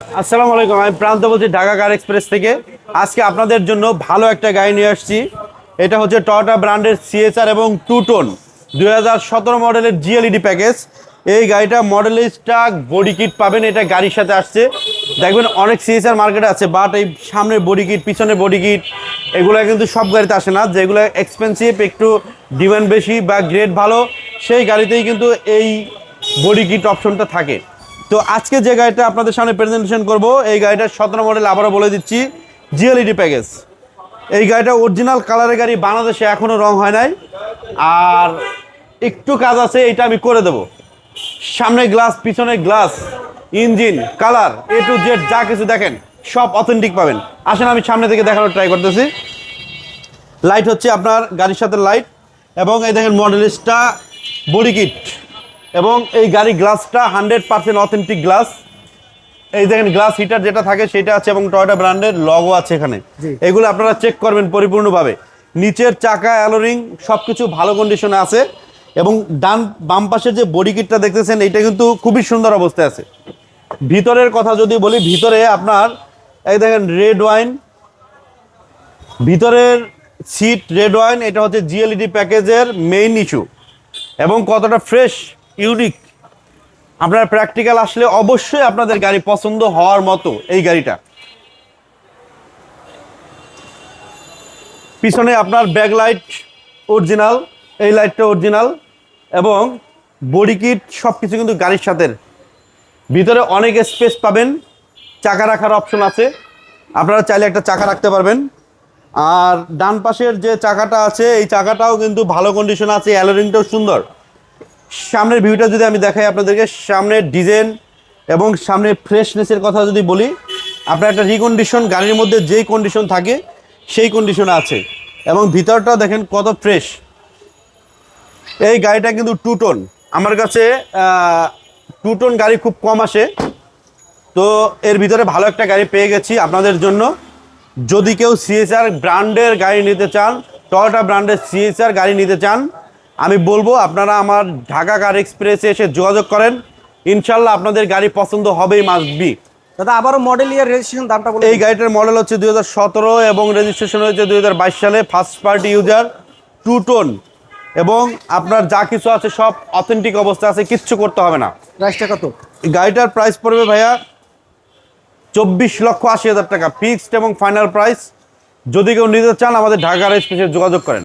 আসসালামু আলাইকুম, আমি প্রান্ত বলছি ঢাকা কার এক্সপ্রেস থেকে। আজকে আপনাদের জন্য ভালো একটা গাড়ি নিয়ে আসছি। এটা হচ্ছে টয়োটা ব্র্যান্ডের সিএসআর এবং টু টোন দুই হাজার সতেরো মডেলের জিএলইডি প্যাকেজ এই গাড়িটা মডেলের স্টাক বডি কিট পাবেন, এটা গাড়ির সাথে আসছে। দেখবেন অনেক সিএসআর মার্কেটে আছে বাট এই সামনের বডি কিট পিছনের বডি কিট এগুলো কিন্তু সব গাড়িতে আসে না। যেগুলো এক্সপেন্সিভ একটু ডিমান্ড বেশি বা গ্রেড ভালো, সেই গাড়িতেই কিন্তু এই বডি কিট অপশনটা থাকে। তো আজকে যে গাড়িটা আপনাদের সামনে প্রেজেন্টেশন করব, এই গাড়িটার সতেরো মডেল আবারও বলে দিচ্ছি জিএলইডি প্যাকেজ এই গাড়িটা অরিজিনাল কালারের গাড়ি, বাংলাদেশে এখনও রং হয় নাই। আর একটু কাজ আছে, এটা আমি করে দেব। সামনে গ্লাস পিছনে glass engine colour A to Z যা কিছু দেখেন, সব অথেন্টিক পাবেন। আসেন, আমি সামনে থেকে দেখানোর ট্রাই করতেছি। লাইট হচ্ছে আপনার গাড়ির সাথে লাইট এবং এই দেখেন মডেলিস্টটা বডি কিট এবং এই গাড়ি গ্লাসটা হান্ড্রেড পার্সেন্ট অথেন্টিক গ্লাস এই দেখেন গ্লাস হিটার যেটা থাকে সেটা আছে এবং টয়টা ব্র্যান্ডের লগো আছে এখানে। এগুলো আপনারা চেক করবেন পরিপূর্ণভাবে। নিচের চাকা অ্যালোরিং সব কিছু ভালো কন্ডিশনে আছে। এবং ডান বাম পাশে যে বডি কিটটা দেখতেছেন এটা কিন্তু খুবই সুন্দর অবস্থায় আছে। ভিতরের কথা যদি বলি ভিতরে আপনার এই দেখেন রেড ওয়াইন ভিতরের সিট রেড ওয়াইন এটা হচ্ছে জিএলইডি প্যাকেজের মেইন ইস্যু এবং কতটা ফ্রেশ ইউনিক আপনার প্র্যাকটিক্যাল আসলে অবশ্যই আপনাদের গাড়ি পছন্দ হওয়ার মতো এই গাড়িটা। পিছনে আপনার ব্যাক লাইট অরিজিনাল এই লাইটটা অরিজিনাল এবং বডি কিট সব কিছু কিন্তু গাড়ির সাথে। ভিতরে অনেক স্পেস পাবেন, চাকা রাখার অপশন আছে। আপনারা চাইলে একটা চাকা রাখতে পারবেন। আর ডান পাশের যে চাকাটা আছে, এই চাকাটাও কিন্তু ভালো কন্ডিশন আছে অ্যালোরিংটাও সুন্দর। সামনের ভিউটা যদি আমি দেখাই আপনাদেরকে, সামনের ডিজাইন এবং সামনের ফ্রেশনেসের কথা যদি বলি, আপনার একটা রিকন্ডিশন গাড়ির মধ্যে যেই কন্ডিশন থাকে, সেই কন্ডিশনে আছে। এবং ভিতরটা দেখেন কত ফ্রেশ এই গাড়িটা কিন্তু টু টোন আমার কাছে টু টোন গাড়ি খুব কম আসে। তো এর ভিতরে ভালো একটা গাড়ি পেয়ে গেছি আপনাদের জন্য। যদি কেউ সিএসআর ব্র্যান্ডের গাড়ি নিতে চান টয়োটা ব্র্যান্ডের সিএসআর গাড়ি নিতে চান আমি বলব আপনারা আমার ঢাকা কার এক্সপ্রেসে এসে যোগাযোগ করেন। ইনশাল্লাহ আপনাদের গাড়ি পছন্দ হবেই মাস্ট বি দাদা আবারও মডেল ইয়ার রেজিস্ট্রেশন দামটা বলে এই গাড়িটার মডেল হচ্ছে দুই হাজার সতেরো এবং রেজিস্ট্রেশন হয়েছে দুই হাজার বাইশ সালে first party user two tone এবং আপনার যা কিছু আছে সব অথেন্টিক অবস্থা আছে কিচ্ছু করতে হবে না। প্রাইসটা কত? গাড়িটার প্রাইস পড়বে ভাইয়া চব্বিশ লক্ষ আশি হাজার টাকা ফিক্সড এবং ফাইনাল প্রাইস যদি কেউ নিতে চান আমাদের ঢাকার স্পেসে যোগাযোগ করেন।